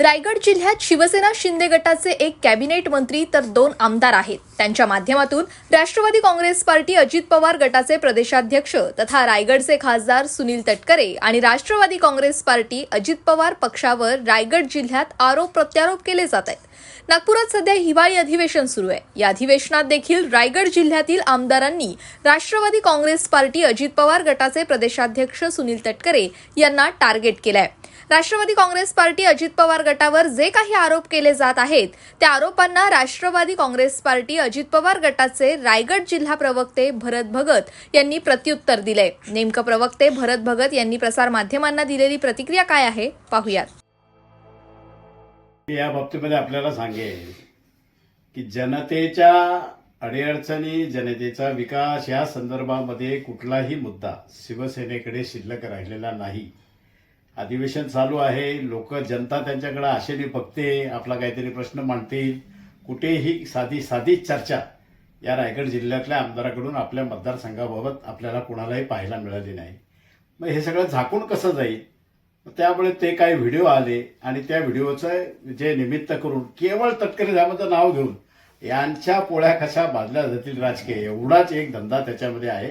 रायगड जिल्ह्यात शिवसेना शिंदे गटाचे एक कॅबिनेट मंत्री तर दोन आमदार आहेत. त्यांच्या माध्यमातून राष्ट्रवादी काँग्रेस पार्टी अजित पवार गटाचे प्रदेशाध्यक्ष तथा रायगडचे खासदार सुनील तटकरे आणि राष्ट्रवादी काँग्रेस पार्टी अजित पवार पक्षावर रायगड जिल्ह्यात आरोप प्रत्यारोप केले जात आहेत. नागपुरात सध्या हिवाळी अधिवेशन सुरू आहे. या अधिवेशनात देखील रायगड जिल्ह्यातील आमदारांनी राष्ट्रवादी काँग्रेस पार्टी अजित पवार गटाचे प्रदेशाध्यक्ष सुनील तटकरे यांना टार्गेट केलंय. राष्ट्रवादी काँग्रेस पार्टी अजित पवार गटावर जे काही आरोप केले जात आहेत त्या आरोपांना राष्ट्रवादी काँग्रेस पार्टी अजित पवार गटाचे रायगड जिल्हा प्रवक्ते भरत भगत यांनी प्रत्युत्तर दिले. नेमकं प्रवक्ते भरत भगत यांनी प्रसार माध्यमांना दिलेली प्रतिक्रिया काय आहे पाहूयात. या बाबतीमध्ये आपल्याला सांगेल की जनतेच्या अडीअडचणी जनतेचा विकास या संदर्भामध्ये कुठलाही मुद्दा शिवसेनेकडे शिल्लक राहिलेला नाही. अधिवेशन चालू आहे. लोक जनता त्यांच्याकडे आशेने बघते आपला काहीतरी प्रश्न मांडतील. कुठेही साधी साधी चर्चा या रायगड जिल्ह्यातल्या आमदाराकडून आपल्या मतदारसंघाबाबत आपल्याला कुणालाही पाहायला मिळाली नाही. मग हे सगळं झाकून कसं जाईल? त्यामुळे ते काही व्हिडिओ आले आणि त्या व्हिडिओचं जे निमित्त करून केवळ तटकरी साहेबांचं नाव घेऊन यांच्या पोळ्या कशा बाजल्या जातील राजकीय. एवढाच एक धंदा त्याच्यामध्ये आहे.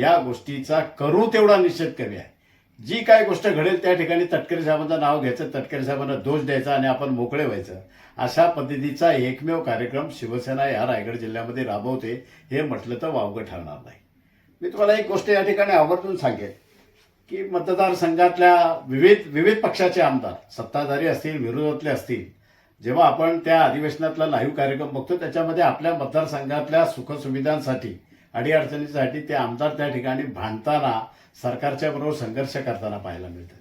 या गोष्टीचा करू तेवढा निषेध कमी आहे. जी काय गोष्ट घडेल त्या ठिकाणी तटकरी साहेबांचं नाव घ्यायचं तटकरी साहेबांना दोष द्यायचा आणि आपण मोकळे व्हायचं. अशा पद्धतीचा एकमेव कार्यक्रम शिवसेना या रायगड जिल्ह्यामध्ये राबवते हे म्हटलं तर वावगं ठरणार नाही. मी तुम्हाला एक गोष्ट या ठिकाणी आवर्जून सांगेन की मतदारसंघातल्या विविध विविध पक्षाचे आमदार सत्ताधारी असतील विरोधातले असतील जेव्हा आपण त्या अधिवेशनातला लाईव्ह कार्यक्रम बघतो त्याच्यामध्ये आपल्या मतदारसंघातल्या सुखसुविधांसाठी अडीअडचणीसाठी ते आमदार त्या ठिकाणी भांडताना सरकारच्या बरोबर संघर्ष करताना पाहायला मिळतात.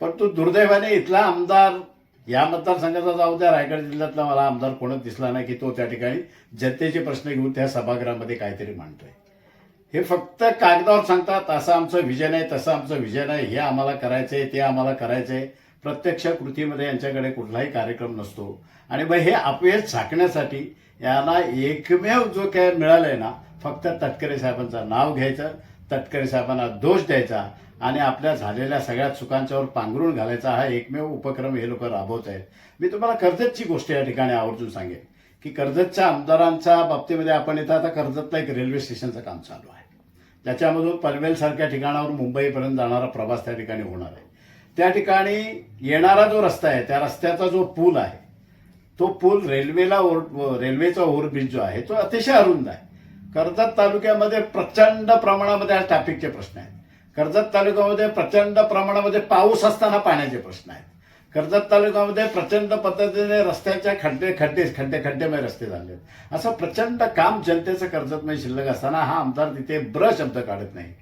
परंतु दुर्दैवाने इथला आमदार या मतदारसंघाचा जाऊ द्या रायगड जिल्ह्यातला मला आमदार कोणच दिसला नाही की तो त्या ठिकाणी जनतेचे प्रश्न घेऊन त्या सभागृहामध्ये काहीतरी मांडतोय. हे फक्त कागदावर सांगतात असं आमचं विजन आहे तसं आमचं विजन आहे हे आम्हाला करायचंय ते आम्हाला करायचंय प्रत्यक्ष कृतीमध्ये यांच्याकडे कुठलाही कार्यक्रम नसतो. आणि मग हे अपयश झाकण्यासाठी यांना एकमेव जो काय मिळालंय ना फक्त तटकरे साहेबांचं नाव घ्यायचं तटकरे साहेबांना दोष द्यायचा आणि आपल्या झालेल्या सगळ्या चुकांच्यावर पांघरून घालायचा हा एकमेव उपक्रम हे लोक राबवत आहेत. मी तुम्हाला कर्जतची गोष्ट या ठिकाणी आवर्जून सांगेन की कर्जतच्या आमदारांच्या बाबतीमध्ये आपण इथं आता कर्जतला एक रेल्वे स्टेशनचं काम चालू आहे. त्याच्यामधून पनवेलसारख्या ठिकाणावर मुंबईपर्यंत जाणारा प्रवास त्या ठिकाणी होणार आहे. त्या ठिकाणी येणारा जो रस्ता आहे त्या रस्त्याचा जो पूल आहे तो पूल रेल्वेला ओव्हर रेल्वेचा ओव्हरब्रिज जो आहे तो अतिशय अरुंद आहे. कर्जत तालुक्यामध्ये प्रचंड प्रमाणामध्ये आज ट्रॅफिकचे प्रश्न आहेत. कर्जत तालुक्यामध्ये प्रचंड प्रमाणामध्ये पाऊस असताना पाण्याचे प्रश्न आहेत. कर्जत तालुक्यामध्ये प्रचंड पद्धतीने रस्त्याच्या खड्डे खड्डे खड्डे खड्डेमय रस्ते झाले आहेत. असं प्रचंड काम जनतेचं कर्जतमय शिल्लक असताना हा आमदार तिथे ब्र शब्द काढत नाही.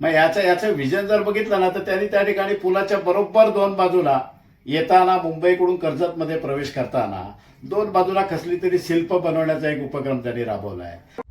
मग याचं याचं विजन जर बघितलं ना तर त्यांनी त्या ठिकाणी पुलाच्या बरोबर दोन बाजूला येताना मुंबईकडून कर्जतमध्ये प्रवेश करताना दोन बाजूला कसली तरी शिल्प बनवण्याचा एक उपक्रम त्यांनी राबवला आहे